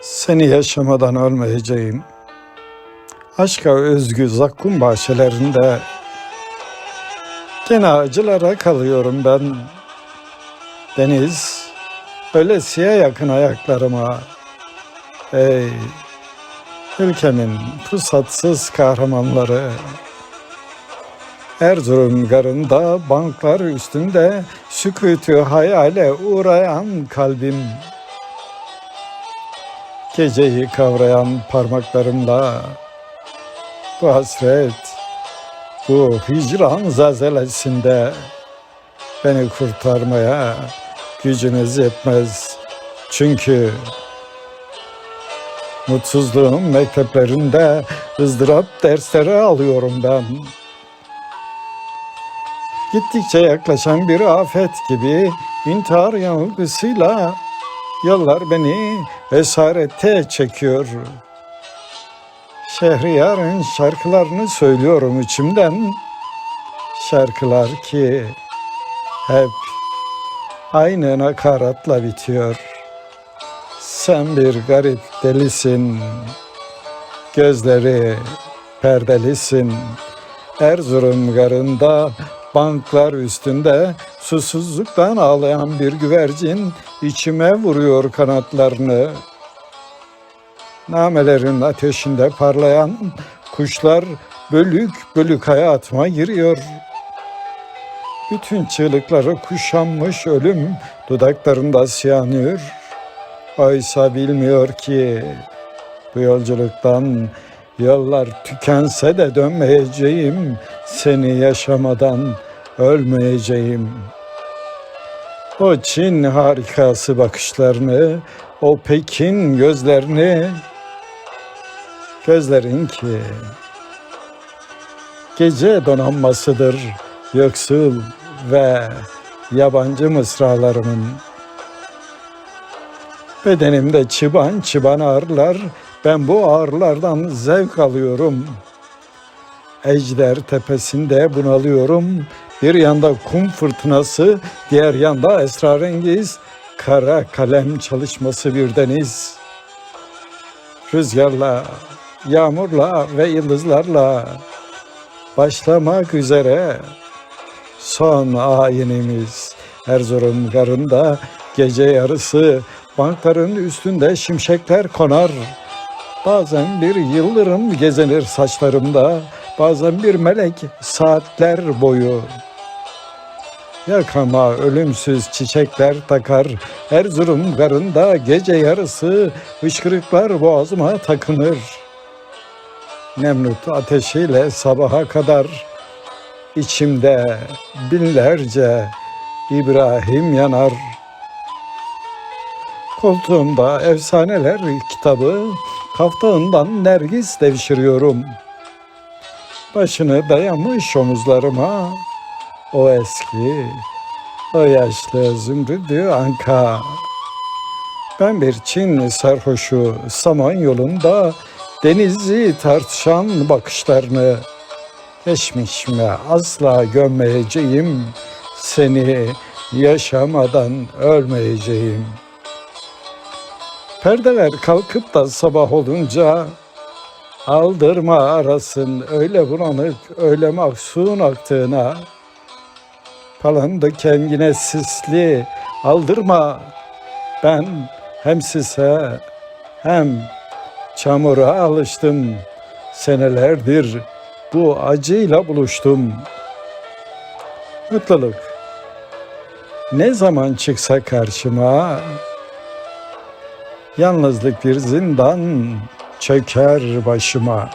Seni yaşamadan ölmeyeceğim. Aşka özgü zakkum bahçelerinde gene acılara kalıyorum ben. Deniz ölesiye yakın ayaklarıma. Ey ülkemin pusatsız kahramanları. Erzurum garında banklar üstünde sükûtü hayale uğrayan kalbim. Geceyi kavrayan parmaklarımla bu hasret, bu hicran zelzelesinde beni kurtarmaya gücünüz yetmez. Çünkü mutsuzluğun mekteplerinde ızdırap dersleri alıyorum ben. Gittikçe yaklaşan bir afet gibi intihar yanılgısıyla yollar beni esarete çekiyor. Şehriyar'ın şarkılarını söylüyorum içimden. Şarkılar ki hep aynı nakaratla bitiyor. Sen bir garip delisin, gözleri perdelisin. Erzurum garında banklar üstünde susuzluktan ağlayan bir güvercin içime vuruyor kanatlarını. Namelerin ateşinde parlayan kuşlar bölük bölük hayatıma giriyor. Bütün çığlıkları kuşanmış ölüm dudaklarında siyanıyor. Oysa bilmiyor ki bu yolculuktan yollar tükense de dönmeyeceğim. Seni yaşamadan ölmeyeceğim. O Çin harikası bakışlarını, o Pekin gözlerini, gözlerin ki gece donanmasıdır yoksul ve yabancı mısralarımın. Bedenimde çıban çıban ağrılar, ben bu ağrılardan zevk alıyorum. Ejder tepesinde bunalıyorum. Bir yanda kum fırtınası, diğer yanda esrarengiz kara kalem çalışması bir deniz. Rüzgarla, yağmurla ve yıldızlarla başlamak üzere son ayinimiz Erzurum garında gece yarısı bankların üstünde şimşekler konar. Bazen bir yıldırım gezenir saçlarımda, bazen bir melek saatler boyu. Yakama ölümsüz çiçekler takar, Erzurum garında gece yarısı hışkırıklar boğazıma takınır. Nemrut ateşiyle sabaha kadar içimde binlerce İbrahim yanar. Koltuğumda efsaneler kitabı, kaftağından nergis devşiriyorum. Başını dayamış omuzlarıma, o eski, o yaşlı zümrüdü anka. Ben bir Çin sarhoşu saman yolunda denizi tartışan bakışlarını geçmişime asla gömmeyeceğim. Seni yaşamadan ölmeyeceğim. Perdeler kalkıp da sabah olunca aldırma arasın öyle bulanık, öyle mahzun aktığına. Palandı kendine sisli, aldırma. Ben hem sise hem çamura alıştım. Senelerdir bu acıyla buluştum. Mutluluk ne zaman çıksa karşıma Yalnızlık bir zindan çöker başıma.